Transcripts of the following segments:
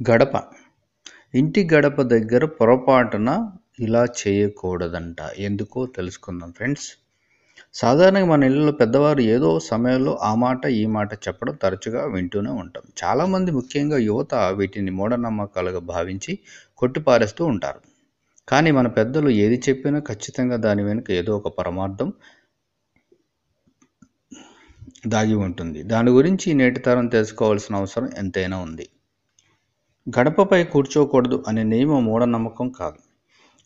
గడప. ఇంటి గడప దగ్గర పొరపాటున ఇలా చేయకూడదంట. ఎందుకో తెలుసుకుందాం ఫ్రెండ్స్. సాధారణంగా మన ఇళ్ళలో పెద్దవారు ఏదో సమయంలో ఆ మాట ఈ మాట చెప్పడం తరచుగా వింటూనే ఉంటాం. చాలామంది ముఖ్యంగా యువత వీటిని మూఢనమ్మకాలుగా భావించి కొట్టిపారేస్తూ ఉంటారు. కానీ మన పెద్దలు ఏది చెప్పినా ఖచ్చితంగా దాని వెనుక ఏదో ఒక పరమార్థం దాగి ఉంటుంది. దాని గురించి నేటి తరం తెలుసుకోవాల్సిన అవసరం ఎంతైనా ఉంది. గడపపై కూర్చోకూడదు అనే నియమం మూఢనమ్మకం కాదు.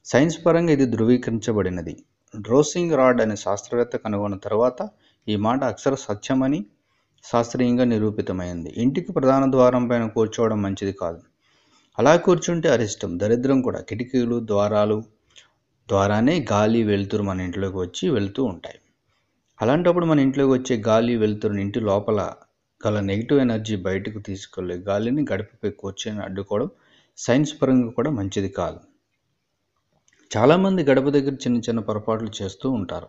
సైన్స్ పరంగా ఇది ధృవీకరించబడినది. డ్రోసింగ్ రాడ్ అనే శాస్త్రవేత్త కనుగొన్న తర్వాత ఈ మాట అక్షర సత్యమని శాస్త్రీయంగా నిరూపితమైంది. ఇంటికి ప్రధాన ద్వారం పైన కూర్చోవడం మంచిది కాదు. అలా కూర్చుంటే అరిష్టం దరిద్రం కూడా. కిటికీలు ద్వారాలు ద్వారానే గాలి వెలుతురు మన ఇంట్లోకి వచ్చి వెళ్తూ ఉంటాయి. అలాంటప్పుడు మన ఇంట్లోకి వచ్చే గాలి వెలుతురుని ఇంటి లోపల గల నెగిటివ్ ఎనర్జీ బయటకు తీసుకెళ్ళే గాలిని గడపపై కూర్చొని అడ్డుకోవడం సైన్స్ పరంగా కూడా మంచిది కాదు. చాలామంది గడప దగ్గర చిన్న చిన్న పొరపాట్లు చేస్తూ ఉంటారు.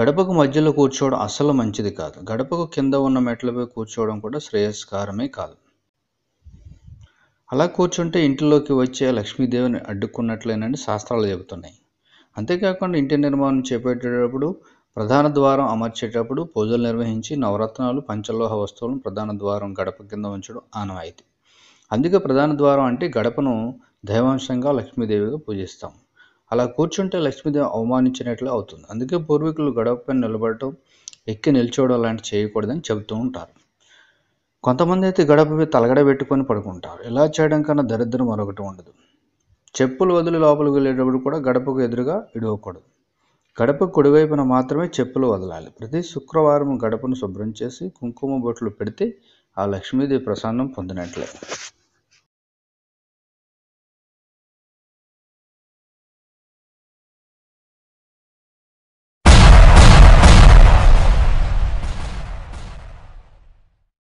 గడపకు మధ్యలో కూర్చోవడం అసలు మంచిది కాదు. గడపకు కింద ఉన్న మెట్లపై కూర్చోవడం కూడా శ్రేయస్కరమే కాదు. అలా కూర్చుంటే ఇంటిలోకి వచ్చే లక్ష్మీదేవిని అడ్డుకున్నట్లేనని శాస్త్రాలు చెబుతున్నాయి. అంతేకాకుండా ఇంటి నిర్మాణం చేపట్టేటప్పుడు ప్రధాన ద్వారం అమర్చేటప్పుడు పూజలు నిర్వహించి నవరత్నాలు పంచలోహ వస్తువులను ప్రధాన ద్వారం గడప కింద ఉంచడం ఆనవాయితీ. అందుకే ప్రధాన ద్వారం అంటే గడపను దైవాంశంగా లక్ష్మీదేవిగా పూజిస్తాం. అలా కూర్చుంటే లక్ష్మీదేవి అవమానించినట్లు అవుతుంది. అందుకే పూర్వీకులు గడపపై నిలబడటం ఎక్కి నిల్చోవడం లాంటి చేయకూడదని చెబుతూ ఉంటారు. కొంతమంది అయితే గడపపై తలగడ పెట్టుకొని పడుకుంటారు. ఇలా చేయడం కన్నా దరిద్రం మరొకటి ఉండదు. చెప్పులు వదిలి లోపలికి వెళ్ళేటప్పుడు కూడా గడపకు ఎదురుగా ఇడవకూడదు. గడప కుడివైపున మాత్రమే చెప్పులు వదలాలి. ప్రతి శుక్రవారం గడపను శుభ్రం చేసి కుంకుమ బొట్లు పెడితే ఆ లక్ష్మీదేవి ప్రసన్నం పొందినట్లే.